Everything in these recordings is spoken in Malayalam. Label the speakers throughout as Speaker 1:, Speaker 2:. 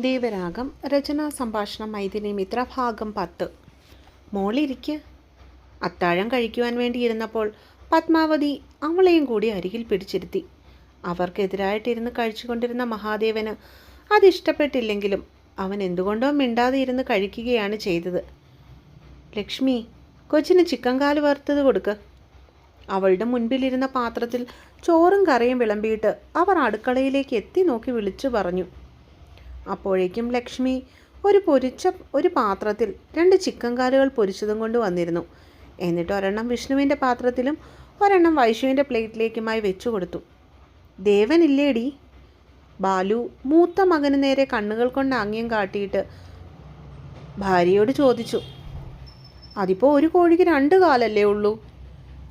Speaker 1: ദേവരാഗം രചനാ സംഭാഷണം മൈഥിനി മിത്ര ഭാഗം പത്ത്. മോളിരിക്ക്. അത്താഴം കഴിക്കുവാൻ വേണ്ടിയിരുന്നപ്പോൾ പത്മാവതി അവളെയും കൂടി അരികിൽ പിടിച്ചിരുത്തി. അവർക്കെതിരായിട്ടിരുന്ന് കഴിച്ചുകൊണ്ടിരുന്ന മഹാദേവന് അതിഷ്ടപ്പെട്ടില്ലെങ്കിലും അവൻ എന്തുകൊണ്ടോ മിണ്ടാതെ ഇരുന്ന് കഴിക്കുകയാണ് ചെയ്തത്. ലക്ഷ്മി കൊച്ചിന് ചിക്കൻ കാൽ വറുത്തത് കൊടുക്ക്. അവളുടെ മുൻപിലിരുന്ന പാത്രത്തിൽ ചോറും കറിയും വിളമ്പിയിട്ട് അവർ അടുക്കളയിലേക്ക് എത്തി നോക്കി വിളിച്ചു പറഞ്ഞു. അപ്പോഴേക്കും ലക്ഷ്മി ഒരു പൊരിച്ച ഒരു പാത്രത്തിൽ രണ്ട് ചിക്കൻ കാലുകൾ പൊരിച്ചതും കൊണ്ട് വന്നിരുന്നു. എന്നിട്ട് ഒരെണ്ണം വിഷ്ണുവിന്റെ പാത്രത്തിലും ഒരെണ്ണം വൈഷുവിന്റെ പ്ലേറ്റിലേക്കുമായി വെച്ചു കൊടുത്തു. ദേവനില്ലേടി? ബാലു മൂത്ത മകന് നേരെ കണ്ണുകൾ കൊണ്ട് ആംഗ്യം കാട്ടിയിട്ട് ഭാര്യയോട് ചോദിച്ചു. അതിപ്പോൾ ഒരു കോഴിക്ക് രണ്ട് കാലല്ലേ ഉള്ളൂ?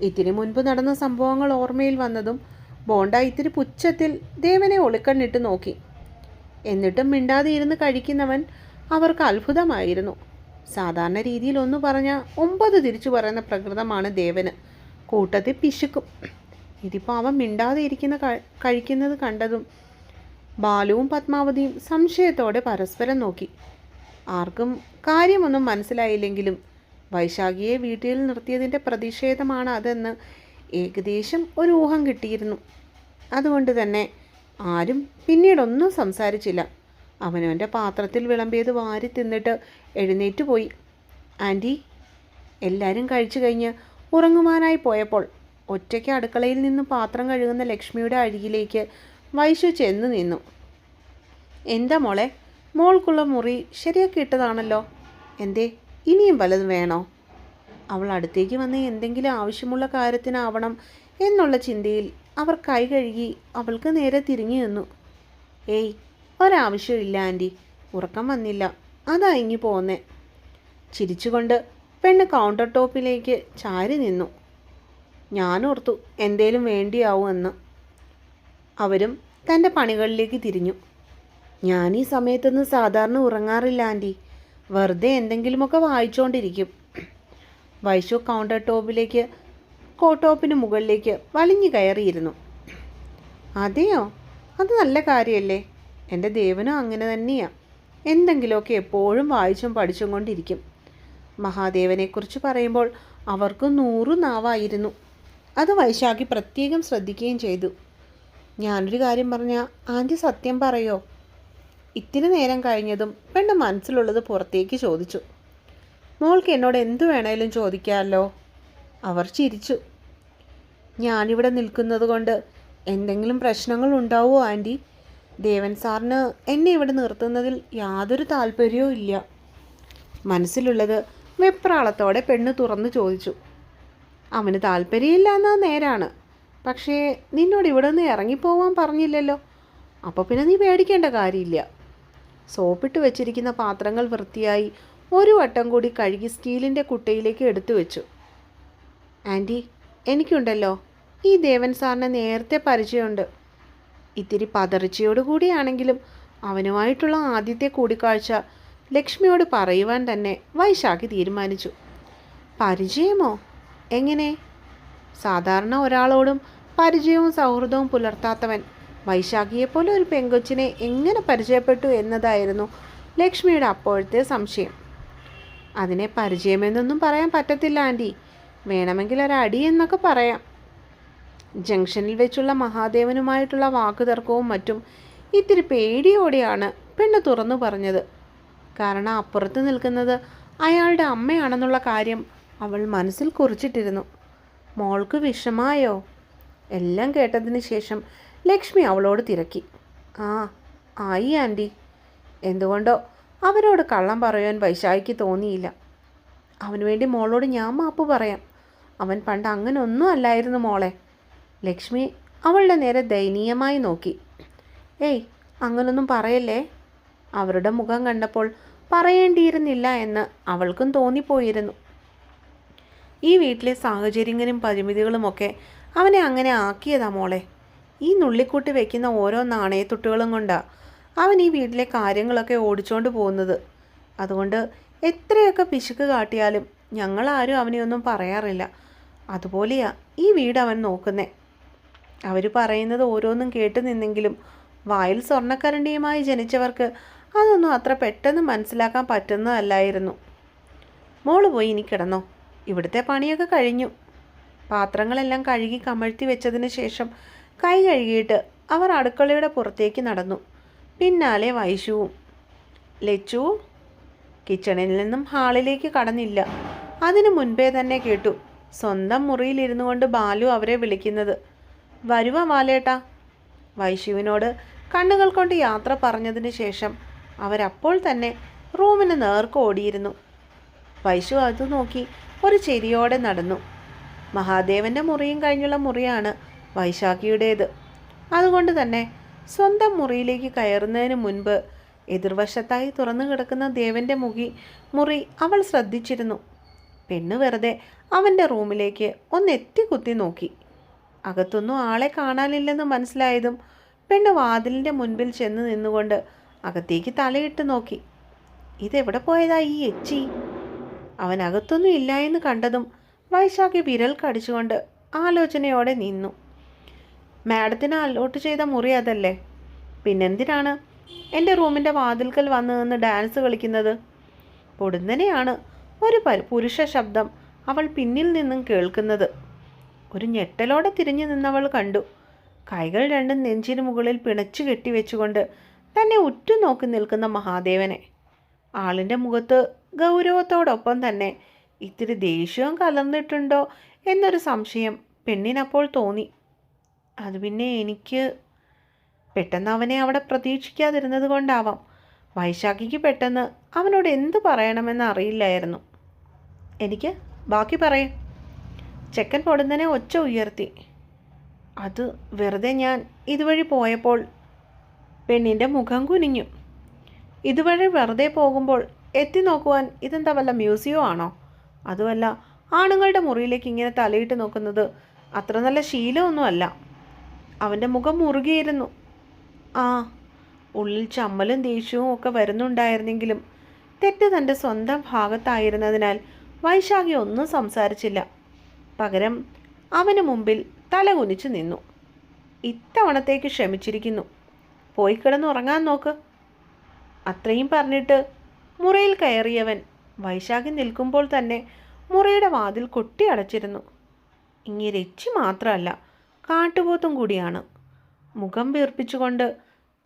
Speaker 1: ഇത്തിരി മുൻപ് നടന്ന സംഭവങ്ങൾ ഓർമ്മയിൽ വന്നതും ബോണ്ട ഇത്തിരി പുച്ഛത്തിൽ ദേവനെ ഒളിക്കണ്ണിട്ട് നോക്കി. എന്നിട്ടും മിണ്ടാതെ ഇരുന്ന് കഴിക്കുന്നവൻ അവർക്ക് അത്ഭുതമായിരുന്നു. സാധാരണ രീതിയിൽ ഒന്ന് പറഞ്ഞാൽ ഒമ്പത് തിരിച്ചു പറയുന്ന പ്രകൃതമാണ് ദേവന്. കൂട്ടത്തിൽ പിശുക്കും. ഇതിപ്പോൾ അവൻ മിണ്ടാതെ ഇരിക്കുന്ന കഴിക്കുന്നത് കണ്ടതും ബാലുവും പത്മാവതിയും സംശയത്തോടെ പരസ്പരം നോക്കി. ആർക്കും കാര്യമൊന്നും മനസ്സിലായില്ലെങ്കിലും വൈശാഖിയെ വീട്ടിൽ നിർത്തിയതിന്റെ പ്രതിഷേധമാണ് അതെന്ന് ഏകദേശം ഒരു ഊഹം കിട്ടിയിരുന്നു. അതുകൊണ്ട് തന്നെ ആരും പിന്നീടൊന്നും സംസാരിച്ചില്ല. അവനവന്റെ പാത്രത്തിൽ വിളമ്പിയത് വാരി തിന്നിട്ട് എഴുന്നേറ്റ് പോയി. ആന്റി എല്ലാവരും കഴിച്ചു കഴിഞ്ഞ് ഉറങ്ങുവാനായി പോയപ്പോൾ ഒറ്റയ്ക്ക് അടുക്കളയിൽ നിന്ന് പാത്രം കഴുകുന്ന ലക്ഷ്മിയുടെ അരികിലേക്ക് വൈശു ചെന്ന് നിന്നു. എന്താ മോളെ മോൾക്കുള്ള മുറി ശരിയാക്കി ഇട്ടതാണല്ലോ. എന്തേ ഇനിയും വല്ലതും വേണോ? അവൾ അടുത്തേക്ക് വന്ന് എന്തെങ്കിലും ആവശ്യമുള്ള കാര്യത്തിനാവണം എന്നുള്ള ചിന്തയിൽ അവർ കൈ കഴുകി അവൾക്ക് നേരെ തിരിഞ്ഞു നിന്നു. ഏയ് ഒരാവശ്യമില്ല ആന്റി. ഉറക്കം വന്നില്ല. അതാ ഇങ്ങി പോന്നേ. ചിരിച്ചുകൊണ്ട് പെണ്ണ് കൗണ്ടർ ടോപ്പിലേക്ക് ചാരി നിന്നു. ഞാനോർത്തു എന്തേലും വേണ്ടിയാവും എന്ന്. അവരും തന്റെ പണികളിലേക്ക് തിരിഞ്ഞു. ഞാൻ ഈ സമയത്തൊന്നും സാധാരണ ഉറങ്ങാറില്ല ആന്റി. വെറുതെ എന്തെങ്കിലുമൊക്കെ വായിച്ചുകൊണ്ടിരിക്കും വൈശു കൗണ്ടർ ടോപ്പിലേക്ക് കോട്ടോപ്പിന് മുകളിലേക്ക് വലിഞ്ഞു കയറിയിരുന്നു. അതെയോ? അത് നല്ല കാര്യമല്ലേ എന്റെ ദേവനും അങ്ങനെ തന്നെയാ. എന്തെങ്കിലുമൊക്കെ എപ്പോഴും വായിച്ചും പഠിച്ചും കൊണ്ടിരിക്കും. മഹാദേവനെക്കുറിച്ച് പറയുമ്പോൾ അവർക്ക് നൂറു നാവായിരുന്നു. അത് വൈശാഖി പ്രത്യേകം ശ്രദ്ധിക്കുകയും ചെയ്തു. ഞാനൊരു കാര്യം പറഞ്ഞാൽ ആന്റി സത്യം പറയോ? ഇത്തിരി നേരം കഴിഞ്ഞതും പെണ്ണ് മനസ്സിലുള്ളത് പുറത്തേക്ക് ചോദിച്ചു. മോൾക്ക് എന്നോട് എന്തു വേണേലും ചോദിക്കാമല്ലോ അവർ ചിരിച്ചു. ഞാനിവിടെ നിൽക്കുന്നത് കൊണ്ട് എന്തെങ്കിലും പ്രശ്നങ്ങൾ ഉണ്ടാവുമോ ആന്റി? ദേവൻ സാറിന് എന്നെ ഇവിടെ നിർത്തുന്നതിൽ യാതൊരു താല്പര്യവും ഇല്ല. മനസ്സിലുള്ളത് വെപ്രാളത്തോടെ പെണ്ണ് തുറന്നു ചോദിച്ചു. അവന് താല്പര്യമില്ല എന്നത് നേരാണ്. പക്ഷേ നിന്നോട് ഇവിടെ നിന്ന് ഇറങ്ങിപ്പോവാൻ പറഞ്ഞില്ലല്ലോ. അപ്പോൾ പിന്നെ നീ പേടിക്കേണ്ട കാര്യമില്ല. സോപ്പിട്ട് വെച്ചിരിക്കുന്ന പാത്രങ്ങൾ വൃത്തിയായി ഒരു വട്ടം കൂടി കഴുകി സ്റ്റീലിന്റെ കുട്ടയിലേക്ക് എടുത്തു വെച്ചു ആന്റി എനിക്കുണ്ടല്ലോ. ഈ ദേവൻ സാറിനെ നേരത്തെ പരിചയമുണ്ട്. ഇത്തിരി പതർച്ചയോടുകൂടിയാണെങ്കിലും അവനുമായിട്ടുള്ള ആദ്യത്തെ കൂടിക്കാഴ്ച ലക്ഷ്മിയോട് പറയുവാൻ തന്നെ വൈശാഖി തീരുമാനിച്ചു. പരിചയമോ? എങ്ങനെ? സാധാരണ ഒരാളോടും പരിചയവും സൗഹൃദവും പുലർത്താത്തവൻ വൈശാഖിയെപ്പോലെ ഒരു പെങ്കൊച്ചിനെ എങ്ങനെ പരിചയപ്പെട്ടു എന്നതായിരുന്നു ലക്ഷ്മിയുടെ അപ്പോഴത്തെ സംശയം. അതിനെ പരിചയമെന്നൊന്നും പറയാൻ പറ്റത്തില്ല ആന്റി. വേണമെങ്കിൽ ഒരടി എന്നൊക്കെ പറയാം. ജംഗ്ഷനിൽ വെച്ചുള്ള മഹാദേവനുമായിട്ടുള്ള വാക്കുതർക്കവും മറ്റും ഇത്തിരി പേടിയോടെയാണ് പെണ്ണ് തുറന്നു പറഞ്ഞത്. കാരണം അപ്പുറത്ത് നിൽക്കുന്നത് അയാളുടെ അമ്മയാണെന്നുള്ള കാര്യം അവൾ മനസ്സിൽ കുറിച്ചിട്ടിരുന്നു. മോൾക്ക് വിഷമായോ? എല്ലാം കേട്ടതിന് ശേഷം ലക്ഷ്മി അവളോട് തിരക്കി. ആ ആയി ആന്റി. എന്തുകൊണ്ടോ അവരോട് കള്ളം പറയാൻ വൈശാഖിക്ക് തോന്നിയില്ല. അവന് വേണ്ടി മോളോട് ഞാൻ മാപ്പ് പറയാം. അവൻ പണ്ട് അങ്ങനെ ഒന്നും അല്ലായിരുന്നു മോളെ. ലക്ഷ്മി അവളുടെ നേരെ ദയനീയമായി നോക്കി. ഏയ് അങ്ങനൊന്നും പറയല്ലേ? അവരുടെ മുഖം കണ്ടപ്പോൾ പറയേണ്ടിയിരുന്നില്ല എന്ന് അവൾക്കും തോന്നിപ്പോയിരുന്നു. ഈ വീട്ടിലെ സാഹചര്യങ്ങളും പരിമിതികളുമൊക്കെ അവനെ അങ്ങനെ ആക്കിയതാ മോളെ. ഈ നുള്ളിക്കൂട്ടി വെക്കുന്ന ഓരോ നാണയത്തുട്ടുകളും കൊണ്ടാണ് അവൻ ഈ വീട്ടിലെ കാര്യങ്ങളൊക്കെ ഓടിച്ചോണ്ട് പോകുന്നത്. അതുകൊണ്ട് എത്രയൊക്കെ പിശുക്ക് കാട്ടിയാലും ഞങ്ങളാരും അവനെയൊന്നും പറയാറില്ല. അതുപോലെയാ ഈ വീട് അവൻ നോക്കുന്നേ. അവർ പറയുന്നത് ഓരോന്നും കേട്ടു നിന്നെങ്കിലും വായിൽ സ്വർണക്കരണ്ടിയുമായി ജനിച്ചവർക്ക് അതൊന്നും അത്ര പെട്ടെന്ന് മനസ്സിലാക്കാൻ പറ്റുന്നതല്ലായിരുന്നു. മോൾ പോയി ഇനി കിടന്നോ. ഇവിടുത്തെ പണിയൊക്കെ കഴിഞ്ഞു. പാത്രങ്ങളെല്ലാം കഴുകി കമഴ്ത്തി വെച്ചതിന് ശേഷം കൈ കഴുകിയിട്ട് അവർ അടുക്കളയുടെ പുറത്തേക്ക് നടന്നു. പിന്നാലെ വൈശുവും. ലച്ചു കിച്ചണിൽ നിന്നും ഹാളിലേക്ക് കടന്നില്ല. അതിനു മുൻപേ തന്നെ കേട്ടു. സ്വന്തം മുറിയിലിരുന്നു കൊണ്ട് ബാലു അവരെ വിളിക്കുന്നത്. വരുവ വാലേട്ടാ വൈശുവിനോട് കണ്ണുകൾ കൊണ്ട് യാത്ര പറഞ്ഞതിന് ശേഷം അവരപ്പോൾ തന്നെ റൂമിന് നേർക്ക് ഓടിയിരുന്നു. വൈശു അത് നോക്കി ഒരു ചെരിയോടെ നടന്നു. മഹാദേവന്റെ മുറിയും കഴിഞ്ഞുള്ള മുറിയാണ് വൈശാഖിയുടേത്. അതുകൊണ്ട് തന്നെ സ്വന്തം മുറിയിലേക്ക് കയറുന്നതിന് മുൻപ് എതിർവശത്തായി തുറന്നു കിടക്കുന്ന ദേവന്റെ മുഖി മുറി അവൾ ശ്രദ്ധിച്ചിരുന്നു. പെണ്ണ് വെറുതെ അവന്റെ റൂമിലേക്ക് ഒന്ന് എത്തിക്കുത്തി നോക്കി. അകത്തൊന്നും ആളെ കാണാനില്ലെന്ന് മനസ്സിലായതും പെണ്ണ് വാതിലിന്റെ മുൻപിൽ ചെന്ന് നിന്നുകൊണ്ട് അകത്തേക്ക് തലയിട്ട് നോക്കി. ഇതെവിടെ പോയതാ ഈ എച്ചി? അവൻ അകത്തൊന്നും ഇല്ല എന്ന് കണ്ടതും വൈശാഖി വിരൽ കടിച്ചുകൊണ്ട് ആലോചനയോടെ നിന്നു. മാഡത്തിന് അലോട്ട് ചെയ്ത മുറി അതല്ലേ? പിന്നെന്തിനാണ്? എന്റെ റൂമിന്റെ വാതിൽക്കൽ വന്ന് നിന്ന് ഡാൻസ് കളിക്കുന്നത്? പൊടുന്നനെയാണ്. ഒരു പുരുഷ ശബ്ദം അവൾ പിന്നിൽ നിന്നും കേൾക്കുന്നത്. ഒരു ഞെട്ടലോടെ തിരിഞ്ഞു നിന്നവൾ കണ്ടു. കൈകൾ രണ്ടും നെഞ്ചിന് മുകളിൽ പിണച്ചു കെട്ടിവെച്ചുകൊണ്ട് തന്നെ ഉറ്റുനോക്കി നിൽക്കുന്ന മഹാദേവനെ. ആളിന്റെ മുഖത്ത് ഗൗരവത്തോടൊപ്പം തന്നെ ഇത്തിരി ദേഷ്യവും കലർന്നിട്ടുണ്ടോ എന്നൊരു സംശയം പെണ്ണിനപ്പോൾ തോന്നി. അത് പിന്നെ എനിക്ക് പെട്ടെന്ന് അവനെ അവിടെ പ്രതീക്ഷിക്കാതിരുന്നത് കൊണ്ടാവാം. വൈശാഖിക്ക് പെട്ടെന്ന് അവനോട് എന്ത് പറയണമെന്ന് അറിയില്ലായിരുന്നു. എനിക്ക് ബാക്കി പറയും. ചെക്കൻ പൊടുന്നനെ ഒച്ച ഉയർത്തി. അത് വെറുതെ ഞാൻ ഇതുവഴി പോയപ്പോൾ പെണ്ണിന്റെ മുഖം കുനിഞ്ഞു. ഇതുവഴി വെറുതെ പോകുമ്പോൾ എത്തി നോക്കുവാൻ ഇതെന്താ വല്ല മ്യൂസിയോ ആണോ? അതുമല്ല ആണുങ്ങളുടെ മുറിയിലേക്ക് ഇങ്ങനെ തലയിട്ട് നോക്കുന്നത് അത്ര നല്ല ശീലമൊന്നുമല്ല. അവന്റെ മുഖം മുറുകിയിരുന്നു. ആ ഉള്ളിൽ ചമ്മലും ദേഷ്യവും ഒക്കെ വരുന്നുണ്ടായിരുന്നെങ്കിലും തെറ്റ് തന്റെ സ്വന്തം ഭാഗത്തായിരുന്നതിനാൽ വൈശാഖി ഒന്നും സംസാരിച്ചില്ല. പകരം അവന് മുമ്പിൽ തല കുനിച്ചു നിന്നു. ഇത്തവണത്തേക്ക് ക്ഷമിച്ചിരിക്കുന്നു. പോയി കിടന്നുറങ്ങാൻ നോക്ക്. അത്രയും പറഞ്ഞിട്ട് മുറിയിൽ കയറിയവൻ വൈശാഖി നിൽക്കുമ്പോൾ തന്നെ മുറിയുടെ വാതിൽ കൊട്ടി അടച്ചിരുന്നു. ഇങ്ങനെ രച്ചി മാത്രമല്ല കാട്ടുപോത്തും കൂടിയാണ്. മുഖം വീർപ്പിച്ചുകൊണ്ട്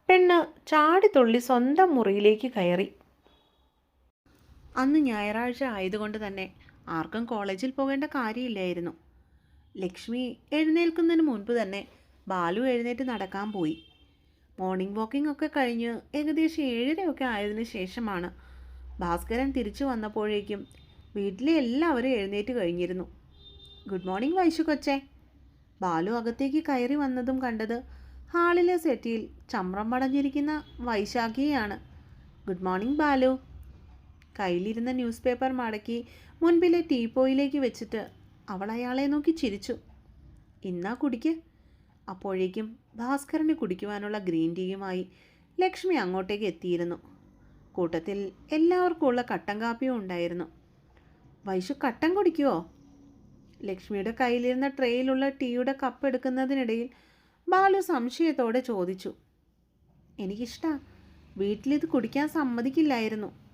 Speaker 1: പെണ്ണ് ചാടിത്തുള്ളി സ്വന്തം മുറിയിലേക്ക് കയറി. അന്ന് ഞായറാഴ്ച ആയതുകൊണ്ട് തന്നെ ആർക്കും കോളേജിൽ പോകേണ്ട കാര്യമില്ലായിരുന്നു. ലക്ഷ്മി എഴുന്നേൽക്കുന്നതിന് മുൻപ് തന്നെ ബാലു എഴുന്നേറ്റ് നടക്കാൻ പോയി. മോർണിംഗ് വാക്കിംഗ് ഒക്കെ കഴിഞ്ഞ് ഏകദേശം ഏഴരയൊക്കെ ആയതിനു ശേഷമാണ് ഭാസ്കരൻ തിരിച്ചു വന്നപ്പോഴേക്കും വീട്ടിലെ എല്ലാവരും എഴുന്നേറ്റ് കഴിഞ്ഞിരുന്നു. ഗുഡ് മോർണിംഗ് വൈശു കൊച്ചേ. ബാലു അകത്തേക്ക് കയറി വന്നതും കണ്ടത് ഹാളിലെ സെറ്റിയിൽ ചമ്രം പടഞ്ഞിരിക്കുന്ന വൈശാഖിയാണ് ഗുഡ് മോർണിംഗ് ബാലു. കയ്യിലിരുന്ന ന്യൂസ് പേപ്പർ മടക്കി മുൻപിലെ ടീപ്പോയിലേക്ക് വെച്ചിട്ട് അവൾ അയാളെ നോക്കി ചിരിച്ചു. ഇന്നാ കുടിക്ക്. അപ്പോഴേക്കും ഭാസ്കരന് കുടിക്കുവാനുള്ള ഗ്രീൻ ടീയുമായി ലക്ഷ്മി അങ്ങോട്ടേക്ക് എത്തിയിരുന്നു. കൂട്ടത്തിൽ എല്ലാവർക്കുമുള്ള കട്ടൻ കാപ്പിയും ഉണ്ടായിരുന്നു. വൈശു കട്ടൻ കുടിക്കുവോ? ലക്ഷ്മിയുടെ കയ്യിലിരുന്ന ട്രേയിലുള്ള ടീയുടെ കപ്പ് എടുക്കുന്നതിനിടയിൽ ബാലു സംശയത്തോടെ ചോദിച്ചു. എനിക്കിഷ്ടാ. വീട്ടിലിത് കുടിക്കാൻ സമ്മതിക്കില്ലായിരുന്നു.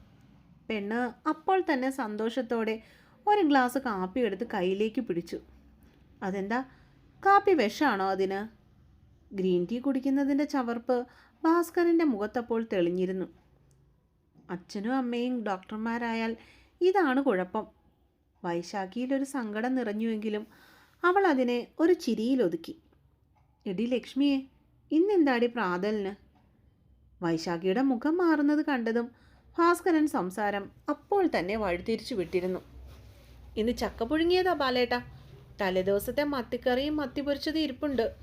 Speaker 1: പെണ്ണ് അപ്പോൾ തന്നെ സന്തോഷത്തോടെ ഒരു ഗ്ലാസ് കാപ്പി എടുത്ത് കയ്യിലേക്ക് പിടിച്ചു. അതെന്താ? കാപ്പി വിഷമാണോ അതിന്? ഗ്രീൻ ടീ കുടിക്കുന്നതിന്റെ ചവർപ്പ് ഭാസ്കറിന്റെ മുഖത്തപ്പോൾ തെളിഞ്ഞിരുന്നു. അച്ഛനും അമ്മയും ഡോക്ടർമാരായാൽ ഇതാണ് കുഴപ്പം. വൈശാഖിയിലൊരു സങ്കടം നിറഞ്ഞുവെങ്കിലും അവൾ അതിനെ ഒരു ചിരിയിൽ ഒതുക്കി. എടി ലക്ഷ്മിയെ ഇന്നെന്താടി പ്രാതലിന്? വൈശാഖിയുടെ മുഖം മാറുന്നത് കണ്ടതും ഭാസ്കരൻ സംസാരം അപ്പോൾ തന്നെ വഴിതിരിച്ചു വിട്ടിരുന്നു. ഇന്ന് ചക്ക പുഴുങ്ങിയതാ ബാലേട്ട. തലേദിവസത്തെ മത്തിക്കറിയും മത്തി പൊരിച്ചത് ഇരിപ്പുണ്ട്.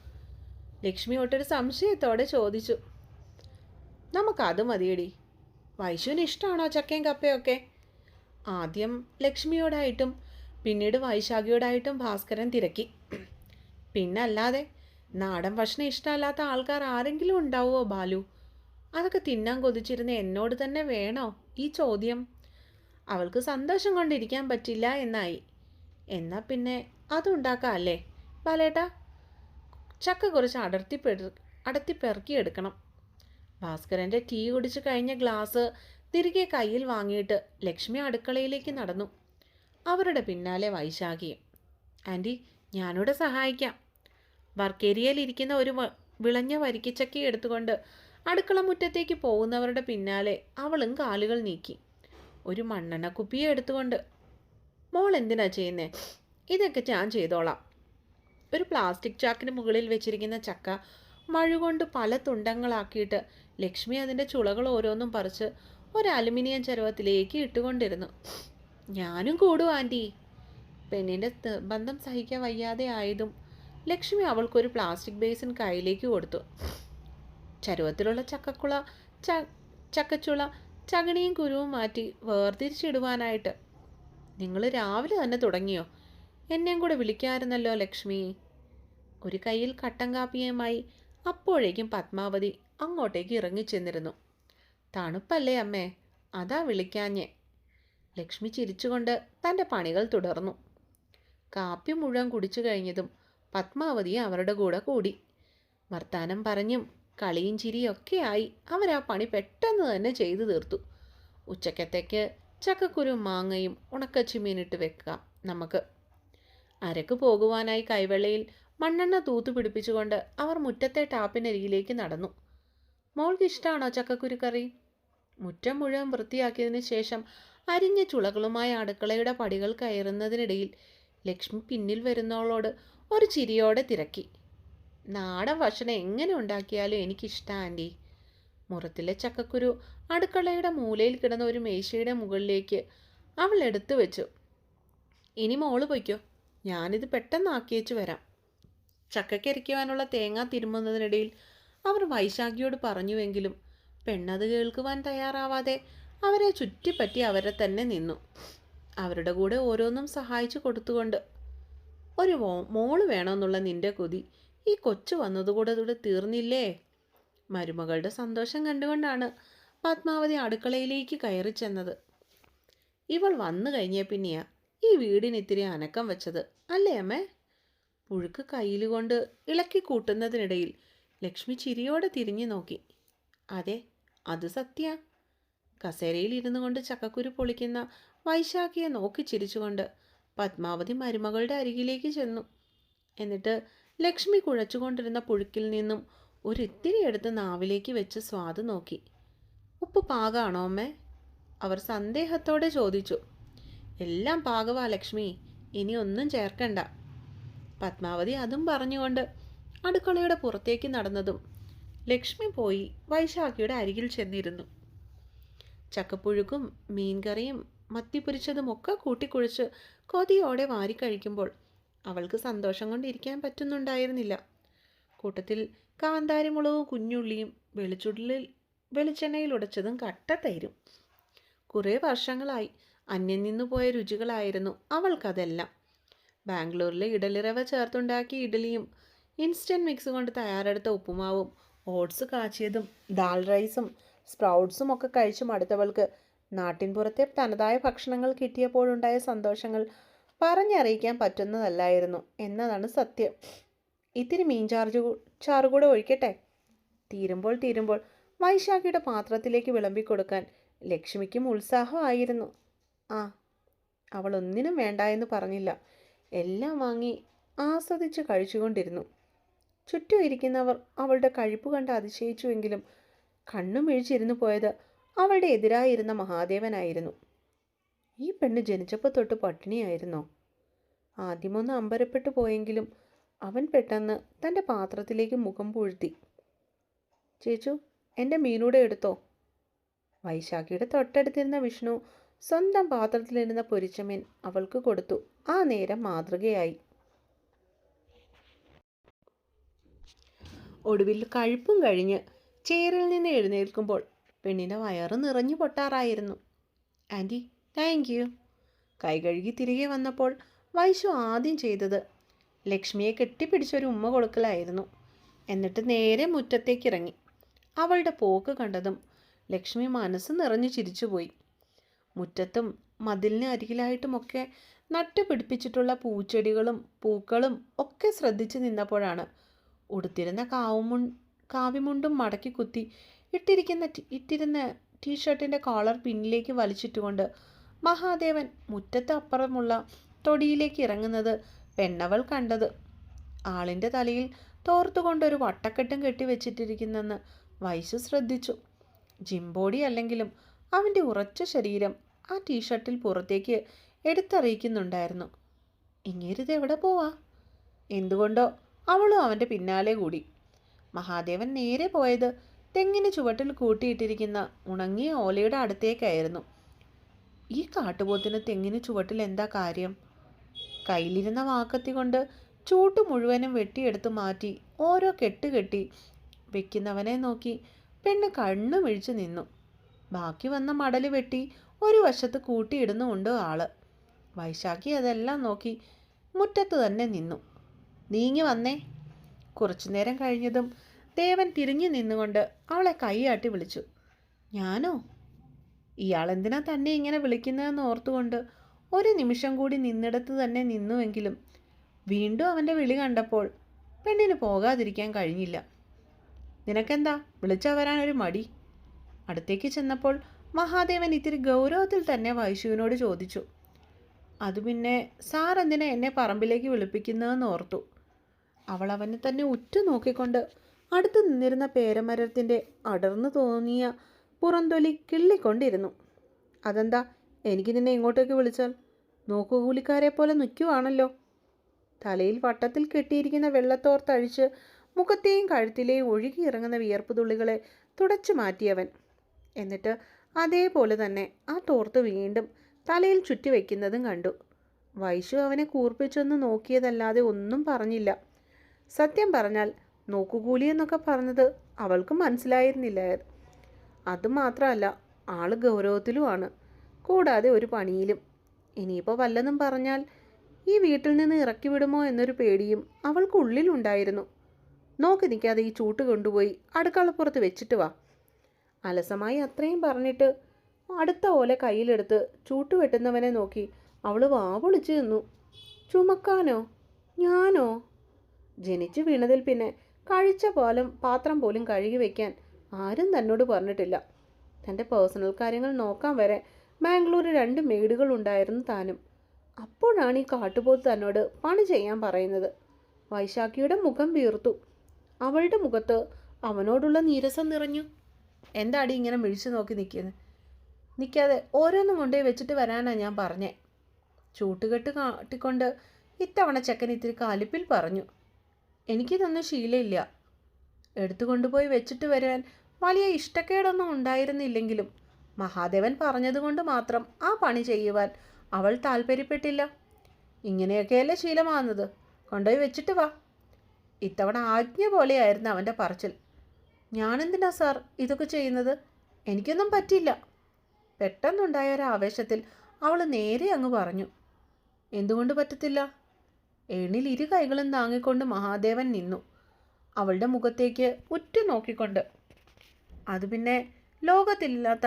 Speaker 1: ലക്ഷ്മി ഒട്ടൊരു സംശയത്തോടെ ചോദിച്ചു. നമുക്കത് മതിയടി. വൈശുവിന് ഇഷ്ടമാണോ ചക്കയും കപ്പയൊക്കെ? ആദ്യം ലക്ഷ്മിയോടായിട്ടും പിന്നീട് വൈശാഖിയോടായിട്ടും ഭാസ്കരൻ തിരക്കി. പിന്നല്ലാതെ നാടൻ ഭക്ഷണം ഇഷ്ടമല്ലാത്ത ആൾക്കാർ ആരെങ്കിലും ഉണ്ടാവുമോ ബാലു? അതൊക്കെ തിന്നാൻ കൊതിച്ചിരുന്ന എന്നോട് തന്നെ വേണോ ഈ ചോദ്യം? അവൾക്ക് സന്തോഷം കൊണ്ടിരിക്കാൻ പറ്റില്ല എന്നായി. എന്നാൽ പിന്നെ അതുണ്ടാക്കാം അല്ലേ ബാലേട്ടാ ചക്ക കുറച്ച് അടർത്തി അടത്തിപ്പെറുക്കിയെടുക്കണം ഭാസ്കരന്റെ ടീ കുടിച്ച് കഴിഞ്ഞ ഗ്ലാസ് തിരികെ കയ്യിൽ വാങ്ങിയിട്ട് ലക്ഷ്മി അടുക്കളയിലേക്ക് നടന്നു. അവരുടെ പിന്നാലെ വൈശാഖിയും ആന്റി ഞാനിവിടെ സഹായിക്കാം. വർക്കേരിയയിലിരിക്കുന്ന ഒരു വിളഞ്ഞ വരിക്കച്ചക്കി എടുത്തുകൊണ്ട് അടുക്കള മുറ്റത്തേക്ക് പോകുന്നവരുടെ പിന്നാലെ അവളും കാലുകൾ നീക്കി. ഒരു മണ്ണെണ്ണ കുപ്പിയെ എടുത്തുകൊണ്ട് മോൾ എന്തിനാ ചെയ്യുന്നേ? ഇതൊക്കെ ഞാൻ ചെയ്തോളാം. ഒരു പ്ലാസ്റ്റിക് ചാക്കിന് മുകളിൽ വെച്ചിരിക്കുന്ന ചക്ക മഴുകൊണ്ട് പല തുണ്ടങ്ങളാക്കിയിട്ട് ലക്ഷ്മി അതിന്റെ ചുളകൾ ഓരോന്നും പറിച്ച് ഒരു അലുമിനിയം ചരുവത്തിലേക്ക് ഇട്ടുകൊണ്ടിരുന്നു. ഞാനും കൂടും ആന്റി. പെണ്ണിന്റെ ബന്ധം സഹിക്കാൻ വയ്യാതെ ആയതും ലക്ഷ്മി അവൾക്കൊരു പ്ലാസ്റ്റിക് ബേസിൻ കയ്യിലേക്ക് കൊടുത്തു. ചരുവത്തിലുള്ള ചക്കക്കുള ച ചക്കച്ചുള ചകണിയും കുരുവും മാറ്റി വേർതിരിച്ചിടുവാനായിട്ട്. നിങ്ങൾ രാവിലെ തന്നെ തുടങ്ങിയോ? എന്നെയും കൂടെ വിളിക്കാമായിരുന്നല്ലോ ലക്ഷ്മി. ഒരു കയ്യിൽ കട്ടൻ കാപ്പിയുമായി അപ്പോഴേക്കും പത്മാവതി അങ്ങോട്ടേക്ക് ഇറങ്ങിച്ചെന്നിരുന്നു തണുപ്പല്ലേ അമ്മേ അതാ വിളിക്കാഞ്ഞേ. ലക്ഷ്മി ചിരിച്ചുകൊണ്ട് തന്റെ പണികൾ തുടർന്നു. കാപ്പി മുഴുവൻ കുടിച്ചു കഴിഞ്ഞതും പത്മാവതി അവരുടെ കൂടെ കൂടി. വർത്താനം പറഞ്ഞും കളിയും ചിരിയൊക്കെയായി അവർ ആ പണി പെട്ടെന്ന് തന്നെ ചെയ്തു തീർത്തു. ഉച്ചക്കത്തേക്ക് ചക്കക്കുരും മാങ്ങയും ഉണക്കച്ചുമീനിട്ട് വെക്കാം നമുക്ക്. അരക്ക് പോകുവാനായി കൈവെള്ളയിൽ മണ്ണെണ്ണ തൂത്തു പിടിപ്പിച്ചുകൊണ്ട് അവർ മുറ്റത്തെ ടാപ്പിനരികിലേക്ക് നടന്നു. മോൾക്ക് ഇഷ്ടമാണോ ചക്കക്കുരു കറി? മുറ്റം മുഴുവൻ വൃത്തിയാക്കിയതിന് ശേഷം അരിഞ്ഞ ചുളകളുമായി അടുക്കളയുടെ പടികൾ കയറുന്നതിനിടയിൽ ലക്ഷ്മി പിന്നിൽ വരുന്നവളോട് ഒരു ചിരിയോടെ തിരക്കി. നാടൻ ഭക്ഷണം എങ്ങനെ ഉണ്ടാക്കിയാലും എനിക്കിഷ്ടം ആന്റി. മുറത്തിലെ ചക്കക്കുരു അടുക്കളയുടെ മൂലയിൽ കിടന്ന ഒരു മേശയുടെ മുകളിലേക്ക് അവൾ എടുത്തു വെച്ചു. ഇനി മോൾ പൊയ്ക്കോ. ഞാനിത് പെട്ടെന്ന് ആക്കിയേച്ചു വരാം. ചക്കക്കരിക്കുവാനുള്ള തേങ്ങ തിരുമുന്നതിനിടയിൽ അവർ വൈശാഖിയോട് പറഞ്ഞുവെങ്കിലും പെണ്ണത് കേൾക്കുവാൻ തയ്യാറാവാതെ അവരെ ചുറ്റിപ്പറ്റി അവരെ തന്നെ നിന്നു. അവരുടെ കൂടെ ഓരോന്നും സഹായിച്ചു കൊടുത്തുകൊണ്ട് ഒരു മോൾ വേണമെന്നുള്ള നിന്റെ കൊതി. ഈ കൊച്ചു വന്നതുകൂടെ തീർന്നില്ലേ? മരുമകളുടെ സന്തോഷം കണ്ടുകൊണ്ടാണ് പത്മാവതി അടുക്കളയിലേക്ക് കയറി ചെന്നത്. ഇവൾ വന്നു കഴിഞ്ഞ പിന്നെയാ ഈ വീടിന് ഇത്തിരി അനക്കം വെച്ചത് അല്ലേ അമ്മേ? പുഴുക്ക് കയ്യിൽ കൊണ്ട് ഇളക്കി കൂട്ടുന്നതിനിടയിൽ ലക്ഷ്മി ചിരിയോടെ തിരിഞ്ഞു നോക്കി. അതെ അത് സത്യ. കസേരയിൽ ഇരുന്നു കൊണ്ട് ചക്കക്കുരു പൊളിക്കുന്ന വൈശാഖിയെ നോക്കി ചിരിച്ചുകൊണ്ട് പത്മാവതി മരുമകളുടെ അരികിലേക്ക് ചെന്നു. എന്നിട്ട് ലക്ഷ്മി കുഴച്ചുകൊണ്ടിരുന്ന പുഴുക്കിൽ നിന്നും ഒരിത്തിരി എടുത്ത് നാവിലേക്ക് വെച്ച് സ്വാദ് നോക്കി. ഉപ്പ് പാകാണോ അമ്മേ? അവർ സന്ദേഹത്തോടെ ചോദിച്ചു. എല്ലാം പാകവാ ലക്ഷ്മി ഇനി ഒന്നും ചേർക്കണ്ട. പത്മാവതി അതും പറഞ്ഞുകൊണ്ട് അടുക്കളയുടെ പുറത്തേക്ക് നടന്നതും ലക്ഷ്മി പോയി വൈശാഖിയുടെ അരികിൽ ചെന്നിരുന്നു. ചക്കപ്പുഴുക്കും മീൻകറിയും മത്തിപ്പൊരിച്ചതും ഒക്കെ കൂട്ടിക്കുഴച്ച് കൊതിയോടെ വാരിക്കഴിക്കുമ്പോൾ അവൾക്ക് സന്തോഷം കൊണ്ടിരിക്കാൻ പറ്റുന്നുണ്ടായിരുന്നില്ല. കൂട്ടത്തിൽ കാന്താരിമുളകും കുഞ്ഞുള്ളിയും വെളിച്ചുള്ളിൽ വെളിച്ചെണ്ണയിൽ ഉടച്ചതും കട്ടത്തൈരും കുറേ വർഷങ്ങളായി അന്യം നിന്നു പോയ രുചികളായിരുന്നു അവൾക്കതെല്ലാം. ബാംഗ്ലൂരിലെ ഇഡലിറവ ചേർത്തുണ്ടാക്കിയ ഇഡലിയും ഇൻസ്റ്റന്റ് മിക്സ് കൊണ്ട് തയ്യാറെടുത്ത ഉപ്പുമാവും ഓട്സ് കാച്ചിയതും ദാൽ റൈസും സ്പ്രൗട്ട്സും ഒക്കെ കഴിച്ചു മടുത്തവൾക്ക് നാട്ടിൻപുറത്തെ തനതായ ഭക്ഷണങ്ങൾ കിട്ടിയപ്പോഴുണ്ടായ സന്തോഷങ്ങൾ പറഞ്ഞറിയിക്കാൻ പറ്റുന്നതല്ലായിരുന്നു എന്നതാണ് സത്യം. ഇത്തിരി മീൻ ചാർജ് ചാറ് കൂടെ ഒഴിക്കട്ടെ? തീരുമ്പോൾ തീരുമ്പോൾ വൈശാഖിയുടെ പാത്രത്തിലേക്ക് വിളമ്പിക്കൊടുക്കാൻ ലക്ഷ്മിക്കും ഉത്സാഹമായിരുന്നു. ആ അവൾ ഒന്നിനും വേണ്ട എന്ന് പറഞ്ഞില്ല. എല്ലാം വാങ്ങി ആസ്വദിച്ച് കഴിച്ചുകൊണ്ടിരുന്നു. ചുറ്റും ഇരിക്കുന്നവർ അവളുടെ കഴിപ്പ് കണ്ട് അതിശയിച്ചുവെങ്കിലും കണ്ണുമിഴിച്ചിരുന്നു പോയത് അവളുടെ എതിരായിരുന്ന മഹാദേവനായിരുന്നു. ഈ പെണ്ണ് ജനിച്ചപ്പോൾ തൊട്ട് പട്ടിണിയായിരുന്നോ? ആദ്യമൊന്ന് അമ്പരപ്പെട്ടു പോയെങ്കിലും അവൻ പെട്ടെന്ന് തന്റെ പാത്രത്തിലേക്ക് മുഖം പൂഴ്ത്തി. ചേച്ചു എന്റെ മീനൂടെ എടുത്തോ? വൈശാഖിയുടെ തൊട്ടടുത്തിരുന്ന വിഷ്ണു സ്വന്തം പാത്രത്തിലിരുന്ന പൊരിച്ചമീൻ അവൾക്ക് കൊടുത്തു. ആ നേരം മാതൃകയായി. ഒടുവിൽ കഴുപ്പും കഴിഞ്ഞ് ചേറിൽ നിന്ന് എഴുന്നേൽക്കുമ്പോൾ പെണ്ണിന്റെ വയറ് നിറഞ്ഞു പൊട്ടാറായിരുന്നു. ആന്റി താങ്ക് യു കൈ കഴുകി തിരികെ വന്നപ്പോൾ വൈശു ആദ്യം ചെയ്തത് ലക്ഷ്മിയെ കെട്ടിപ്പിടിച്ചൊരു ഉമ്മ കൊടുക്കലായിരുന്നു. എന്നിട്ട് നേരെ മുറ്റത്തേക്ക് ഇറങ്ങി. അവളുടെ പോക്ക് കണ്ടതും ലക്ഷ്മി മനസ്സ് നിറഞ്ഞു ചിരിച്ചുപോയി. മുറ്റത്തും മതിലിന് അരികിലായിട്ടുമൊക്കെ നട്ടുപിടിപ്പിച്ചിട്ടുള്ള പൂച്ചെടികളും പൂക്കളും ഒക്കെ ശ്രദ്ധിച്ചു നിന്നപ്പോഴാണ് ഉടുത്തിരുന്ന കാവുമുൺ കാവിമുണ്ടും മടക്കി കുത്തി ഇട്ടിരിക്കുന്ന ഇട്ടിരുന്ന ടീഷർട്ടിന്റെ കോളർ പിന്നിലേക്ക് വലിച്ചിട്ടുകൊണ്ട് മഹാദേവൻ മുറ്റത്ത് അപ്പുറമുള്ള തൊടിയിലേക്ക് ഇറങ്ങുന്നത് പെണ്ണവൾ കണ്ടത്. ആളിന്റെ തലയിൽ തോർത്തുകൊണ്ടൊരു വട്ടക്കെട്ടും കെട്ടിവെച്ചിട്ടിരിക്കുന്നെന്ന് വൈശു ശ്രദ്ധിച്ചു. ജിംബോഡി അല്ലെങ്കിലും അവന്റെ ഉറച്ച ശരീരം ആ ടീഷർട്ടിൽ പുറത്തേക്ക് എടുത്തറിയിക്കുന്നുണ്ടായിരുന്നു. ഇങ്ങേരിത് എവിടെ പോവാ? എന്തുകൊണ്ടോ? അവളും അവന്റെ പിന്നാലെ കൂടി. മഹാദേവൻ നേരെ പോയത് തെങ്ങിന് ചുവട്ടിൽ കൂട്ടിയിട്ടിരിക്കുന്ന ഉണങ്ങിയ ഓലയുടെ അടുത്തേക്കായിരുന്നു. ഈ കാട്ടുപോത്തിന് തെങ്ങിന് ചുവട്ടിൽ എന്താ കാര്യം? കയ്യിലിരുന്ന വാക്കത്തി കൊണ്ട് ചൂട്ട് മുഴുവനും വെട്ടിയെടുത്ത് മാറ്റി ഓരോ കെട്ട് കെട്ടി വെക്കുന്നവനെ നോക്കി പെണ്ണ് കണ്ണു മിഴിച്ചു നിന്നു. ബാക്കി വന്ന മടൽ വെട്ടി ഒരു വശത്ത് കൂട്ടിയിടുന്നുമുണ്ട് ആൾ. വൈശാഖി അതെല്ലാം നോക്കി മുറ്റത്ത് തന്നെ നിന്നു. നീങ്ങി വന്നേ. കുറച്ചു നേരം കഴിഞ്ഞതും ദേവൻ തിരിഞ്ഞു നിന്നുകൊണ്ട് അവളെ കൈയാട്ടി വിളിച്ചു. ഞാനോ? ഇയാളെന്തിനാ തന്നെ ഇങ്ങനെ വിളിക്കുന്നതെന്ന് ഓർത്തുകൊണ്ട് ഒരു നിമിഷം കൂടി നിന്നിടത്ത് തന്നെ നിന്നുവെങ്കിലും വീണ്ടും അവന്റെ വിളി കണ്ടപ്പോൾ പെണ്ണിന് പോകാതിരിക്കാൻ കഴിഞ്ഞില്ല. നിനക്കെന്താ? വിളിച്ചാൽ വരാൻ ഒരു മടി. അടുത്തേക്ക് ചെന്നപ്പോൾ മഹാദേവൻ ഇത്തിരി ഗൗരവത്തിൽ തന്നെ വൈശുവിനോട് ചോദിച്ചു. അത് പിന്നെ സാർ എന്തിനാ എന്നെ പറമ്പിലേക്ക് വിളിപ്പിക്കുന്നതെന്ന് ഓർത്തു. അവൾ അവനെ തന്നെ ഉറ്റു നോക്കിക്കൊണ്ട് അടുത്ത് നിന്നിരുന്ന പേരമരത്തിന്റെ അടർന്നു തോന്നിയ പുറംതൊലി കിള്ളിക്കൊണ്ടിരുന്നു. അതെന്താ? എനിക്ക് നിന്നെ ഇങ്ങോട്ടേക്ക് വിളിച്ചാൽ? നോക്കുകൂലിക്കാരെ പോലെ നിൽക്കുവാണല്ലോ തലയിൽ വട്ടത്തിൽ കെട്ടിയിരിക്കുന്ന വെള്ളത്തോർത്തഴിച്ച് മുഖത്തെയും കഴുത്തിലെയും ഒഴുകിയിറങ്ങുന്ന വിയർപ്പ് തുള്ളികളെ തുടച്ചു മാറ്റിയവൻ. എന്നിട്ട് അതേപോലെ തന്നെ ആ തോർത്ത് വീണ്ടും തലയിൽ ചുറ്റി വയ്ക്കുന്നതും കണ്ടു. വൈശു അവനെ കൂർപ്പിച്ചൊന്ന് നോക്കിയതല്ലാതെ ഒന്നും പറഞ്ഞില്ല. സത്യം പറഞ്ഞാൽ നോക്കുകൂലി എന്നൊക്കെ പറഞ്ഞത് അവൾക്ക് മനസ്സിലായിരുന്നില്ല അതുമാത്രമല്ല ആൾ ഗൗരവത്തിലുമാണ് കൂടാതെ ഒരു പണിയിലും. ഇനിയിപ്പോൾ വല്ലതും പറഞ്ഞാൽ ഈ വീട്ടിൽ നിന്ന് ഇറക്കി വിടുമോ എന്നൊരു പേടിയും അവൾക്കുള്ളിലുണ്ടായിരുന്നു നോക്കി നിൽക്കാതെ ഈ ചൂട്ട് കൊണ്ടുപോയി അടുക്കളപ്പുറത്ത് വെച്ചിട്ട് വാ. അലസമായി അത്രയും പറഞ്ഞിട്ട് അടുത്ത ഓല കയ്യിലെടുത്ത് ചൂട്ട് വെട്ടുന്നവനെ നോക്കി അവൾ വാ പൊളിച്ചു നിന്നു. ചുമക്കാനോ? ഞാനോ? ജനിച്ചു വീണതിൽ പിന്നെ കഴിച്ച പോലും പാത്രം പോലും കഴുകി വെക്കാൻ ആരും തന്നോട് പറഞ്ഞിട്ടില്ല. തന്റെ പേഴ്സണൽ കാര്യങ്ങൾ നോക്കാൻ വരെ ബാംഗ്ലൂർ രണ്ട് മെയ്ഡുകൾ ഉണ്ടായിരുന്നു താനും. അപ്പോഴാണ് ഈ കാട്ടുപോത്ത് തന്നോട് പണി ചെയ്യാൻ പറയുന്നത്. വൈശാഖിയുടെ മുഖം വീർത്തു. അവളുടെ മുഖത്ത് അവനോടുള്ള നീരസം നിറഞ്ഞു. എന്താടി ഇങ്ങനെ മിഴിച്ചു നോക്കി നിൽക്കുന്നത് നിൽക്കാതെ ഓരോന്നും കൊണ്ടേ വെച്ചിട്ട് വരാനാണ് ഞാൻ പറഞ്ഞേ. ചൂട്ടുകെട്ട് കാട്ടിക്കൊണ്ട് ഇത്തവണ ചെക്കൻ ഇത്തിരി കാലിപ്പിൽ പറഞ്ഞു. എനിക്ക് തന്നെ ശീലമില്ല എടുത്തു കൊണ്ടുപോയി വെച്ചിട്ട് വരാൻ വലിയ ഇഷ്ടക്കേടൊന്നും ഉണ്ടായിരുന്നില്ലെങ്കിലും മഹാദേവൻ പറഞ്ഞതുകൊണ്ട് മാത്രം ആ പണി ചെയ്യുവാൻ അവൾ താല്പര്യപ്പെട്ടില്ല ഇങ്ങനെയൊക്കെയല്ലേ ശീലമാകുന്നത്? കൊണ്ടുപോയി വെച്ചിട്ട് വാ. ഇത്തവണ ആജ്ഞ പോലെയായിരുന്നു അവന്റെ പറച്ചിൽ. ഞാനെന്തിനാ സാർ ഇതൊക്കെ ചെയ്യുന്നത്? എനിക്കൊന്നും പറ്റില്ല പെട്ടെന്നുണ്ടായ ഒരു ആവേശത്തിൽ അവൾ നേരെ അങ്ങ് പറഞ്ഞു. എന്തുകൊണ്ട് പറ്റത്തില്ല? ഏണിൽ ഇരു കൈകളും താങ്ങിക്കൊണ്ട് മഹാദേവൻ നിന്നു. അവളുടെ മുഖത്തേക്ക് ഉറ്റു നോക്കിക്കൊണ്ട്. അത് പിന്നെ ലോകത്തില്ലാത്ത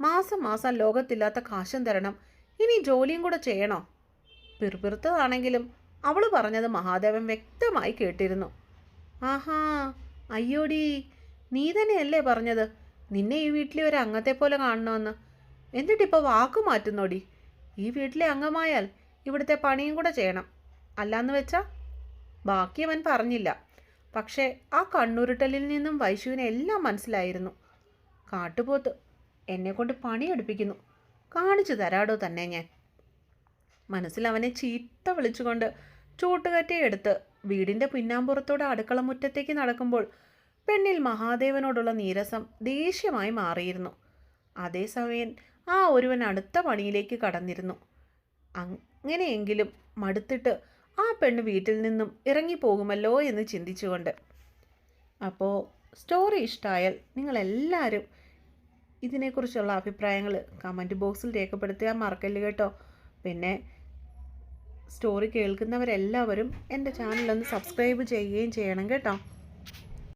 Speaker 1: മാസം മാസം ലോകത്തില്ലാത്ത കാശും തരണം. ഇനി ജോലിയും കൂടെ ചെയ്യണോ? പിറുപിറുത്തതാണെങ്കിലും അവൾ പറഞ്ഞത് മഹാദേവൻ വ്യക്തമായി കേട്ടിരുന്നു. ആഹാ അയ്യോടി നീ തന്നെയല്ലേ പറഞ്ഞത്? നിന്നെ ഈ വീട്ടിലെ ഒരു അംഗത്തെ പോലെ കാണണമെന്ന്. എന്നിട്ടിപ്പോൾ വാക്ക് മാറ്റുന്നോടി? ഈ വീട്ടിലെ അംഗമായാൽ ഇവിടുത്തെ പണിയും കൂടെ ചെയ്യണം. അല്ലാന്ന് വെച്ചാ ബാക്കി അവൻ പറഞ്ഞില്ല. പക്ഷേ ആ കണ്ണുരുട്ടലിൽ നിന്നും വൈശുവിനെ എല്ലാം മനസ്സിലായിരുന്നു. കാട്ടുപോത്ത് എന്നെക്കൊണ്ട് പണിയെടുപ്പിക്കുന്നു. കാണിച്ചു തരാടോ തന്നെ ഞാൻ. മനസ്സിൽ അവനെ ചീത്ത വിളിച്ചുകൊണ്ട് ചൂട്ടുകറ്റയെടുത്ത് വീടിന്റെ പിന്നാമ്പുറത്തോടെ അടുക്കള മുറ്റത്തേക്ക് നടക്കുമ്പോൾ പെണ്ണിൽ മഹാദേവനോടുള്ള നീരസം ദേഷ്യമായി മാറിയിരുന്നു. അതേസമയം ആ ഒരുവൻ അടുത്ത പണിയിലേക്ക് കടന്നിരുന്നു. അങ്ങനെയെങ്കിലും മടുത്തിട്ട് ആ പെണ്ണ് വീട്ടിൽ നിന്നും ഇറങ്ങിപ്പോകുമല്ലോ എന്ന് ചിന്തിച്ചുകൊണ്ട്. അപ്പോൾ സ്റ്റോറി ഇഷ്ടമായാൽ നിങ്ങളെല്ലാവരും ഇതിനെക്കുറിച്ചുള്ള അഭിപ്രായങ്ങൾ കമന്റ് ബോക്സിൽ രേഖപ്പെടുത്താൻ മറക്കല്ല് കേട്ടോ. പിന്നെ സ്റ്റോറി കേൾക്കുന്നവരെല്ലാവരും എന്റെ ചാനലൊന്ന് സബ്സ്ക്രൈബ് ചെയ്യുകയും ചെയ്യണം കേട്ടോ.